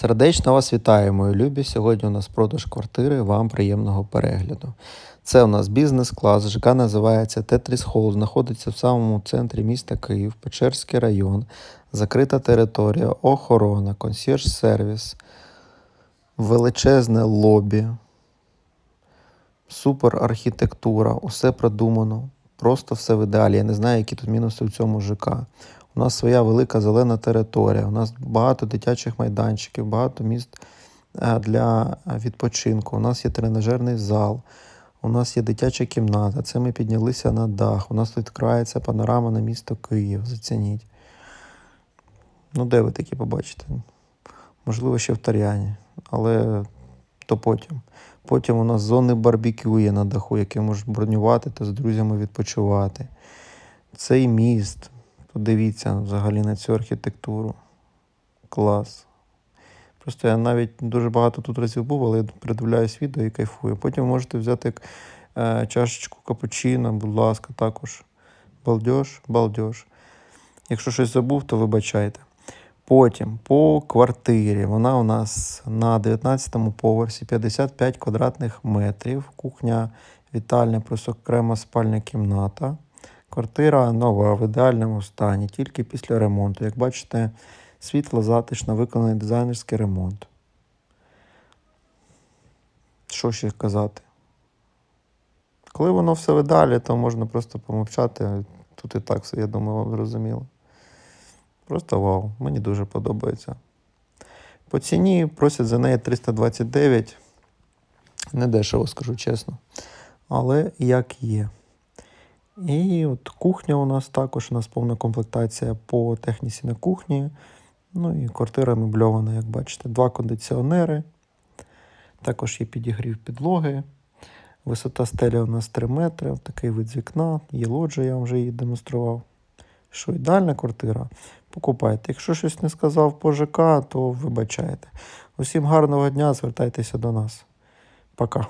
Сердечно вас вітаю, мої любі. Сьогодні у нас продаж квартири. Вам приємного перегляду. Це у нас бізнес-клас. ЖК називається Тетріс Холл. Знаходиться в самому центрі міста Київ, Печерський район, закрита територія, охорона, консьєрж-сервіс, величезне лобі, супер архітектура, усе продумано. Просто все в ідеалі. Я не знаю, які тут мінуси в цьому ЖК. У нас своя велика зелена територія, у нас багато дитячих майданчиків, багато міст е, для відпочинку. У нас є тренажерний зал, у нас є дитяча кімната. Це ми піднялися на дах. У нас тут відкривається панорама на місто Київ. Зацініть. Ну, де ви такі побачите? Можливо, ще в Тар'яні, але то потім. Потім у нас зони барбекю є на даху, які можуть бронювати та з друзями відпочивати. Цей міст. Подивіться взагалі на цю архітектуру. Клас. Просто я навіть дуже багато тут разів був, але я придивляюсь відео і кайфую. Потім можете взяти як, е, чашечку капучино, будь ласка, також. Балдеж, балдеж. Якщо щось забув, то вибачайте. Потім по квартирі. Вона у нас на 19-му поверсі 55 квадратних метрів. Кухня, вітальня, плюс окрема спальня кімната. Квартира нова, в ідеальному стані, тільки після ремонту. Як бачите, світло затишно, виконаний дизайнерський ремонт. Що ще казати? Коли воно все в ідеалі, то можна просто помовчати. Тут і так все, я думаю, вам зрозуміло. Просто вау, мені дуже подобається. По ціні просять за неї 329. Не дешево, скажу чесно. Але як є. І от кухня у нас також, у нас повна комплектація по техніці на кухні. Ну і квартира мебльована, як бачите. Два кондиціонери. Також є підігрів підлоги. Висота стелі у нас 3 метри. Такий вид з вікна. Є лоджія, я вже її демонстрував. Що ідеальна квартира? Покупайте. Якщо щось не сказав по ЖК, то вибачайте. Усім гарного дня, звертайтеся до нас. Пока.